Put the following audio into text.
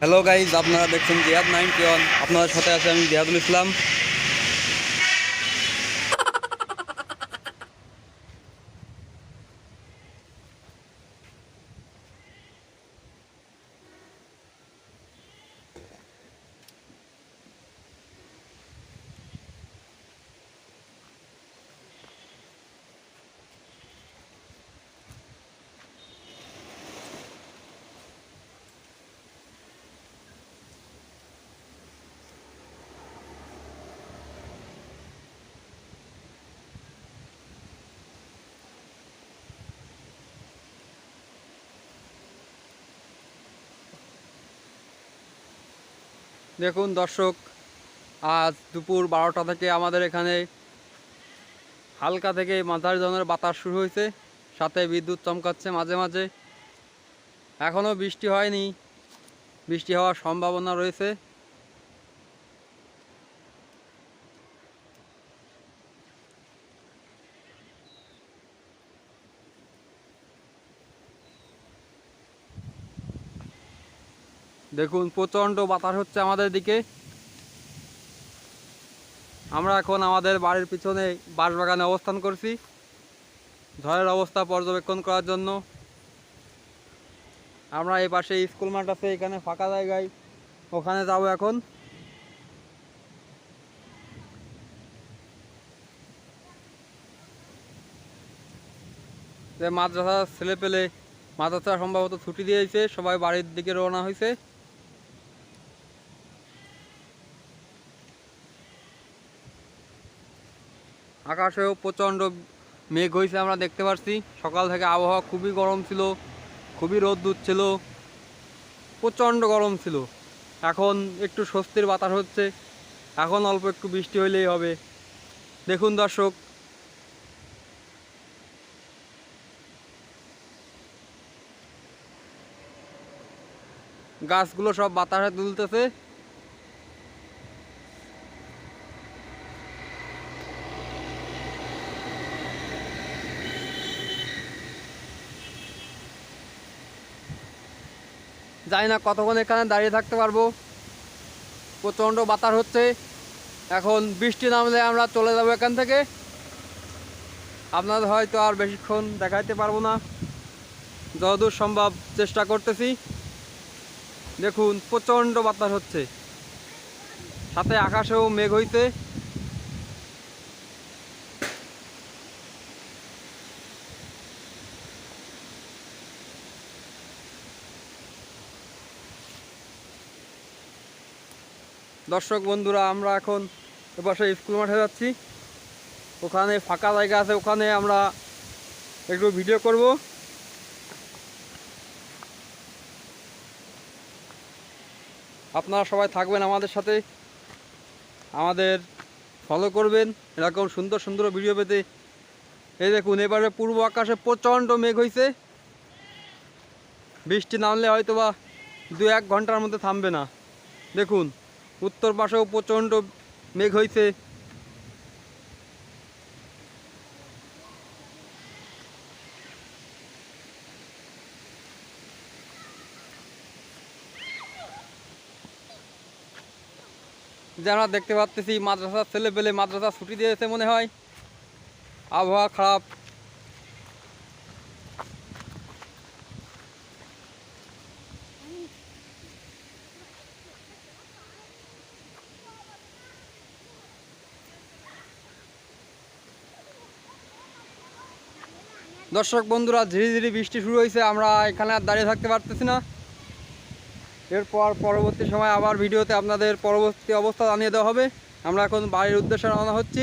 Hello guys আপনারা দেখছেন জিহাদ নাইনটি ওয়ান। আপনাদের সাথে আছে আমি জিহাদুল ইসলাম। দেখুন দর্শক, আজ দুপুর বারোটা থেকে আমাদের এখানে হালকা থেকে মাঝারি ধরনের বাতাস শুরু হয়েছে, সাথে বিদ্যুৎ চমকাচ্ছে মাঝে মাঝে। এখনও বৃষ্টি হয়নি, বৃষ্টি হওয়ার সম্ভাবনা রয়েছে। দেখুন, প্রচণ্ড বাতাস হচ্ছে আমাদের দিকে। আমরা এখন আমাদের বাড়ির পিছনে বাঁশবাগানে অবস্থান করছি। ঝড়ের অবস্থা পর্যবেক্ষণ করার জন্য। আমরা এই পাশে স্কুল মাঠ আছে, এখানে ফাঁকা জায়গায়। ওখানে যাব এখন। যে মাদ্রাসা ছেলে পেলে মাদ্রাসা সম্ভবত ছুটি দিয়েছে, সবাই বাড়ির দিকে রওনা হয়েছে। আকাশেও প্রচণ্ড মেঘ হয়েছে আমরা দেখতে পাচ্ছি সকাল থেকে আবহাওয়া খুবই গরম ছিল, খুবই রোদ ছিল প্রচণ্ড গরম ছিল। এখন একটু স্বস্তির বাতাস হচ্ছে, এখন অল্প একটু বৃষ্টি হইলেই হবে। দেখুন দর্শক। গাছগুলো সব বাতাসে দুলতেছে। জানি না কতক্ষণ এখানে দাঁড়িয়ে থাকতে পারব। প্রচণ্ড বাতাস হচ্ছে। এখন বৃষ্টি নামলে আমরা চলে যাব এখান থেকে। আপনাদের হয়তো আর বেশিক্ষণ দেখাইতে পারব না। যতদূর সম্ভব চেষ্টা করতেছি। দেখুন, প্রচণ্ড বাতাস হচ্ছে। সাথে আকাশেও মেঘ হইতে দর্শক বন্ধুরা, আমরা এখন এপাশে স্কুল মাঠে যাচ্ছি। ওখানে ফাঁকা জায়গা আছে, ওখানে আমরা একটু ভিডিও করব। আপনারা সবাই থাকবেন আমাদের সাথে। আমাদের ফলো করবেন, এরকম সুন্দর সুন্দর ভিডিও পেতে। এই দেখুন, এবারে পূর্ব আকাশে প্রচণ্ড মেঘ হয়েছে বৃষ্টি নামলে হয়তো বা দু এক ঘণ্টার মধ্যে থামবে না। দেখুন উত্তর পাশেও প্রচণ্ড মেঘ হয়েছে যে আমরা দেখতে পাচ্ছি মাদ্রাসার ছেলে পেলে মাদ্রাসা ছুটি দিয়েছে মনে হয়। আবহাওয়া খারাপ। দর্শক বন্ধুরা, ধীরে ধীরে বৃষ্টি শুরু হয়েছে, আমরা এখানে আর দাঁড়িয়ে থাকতে পারতেছি না। এরপর পরবর্তী সময় আবার ভিডিওতে আপনাদের পরবর্তী অবস্থা জানিয়ে দেওয়া হবে। আমরা এখন বাড়ির উদ্দেশ্যে রওনা হচ্ছি।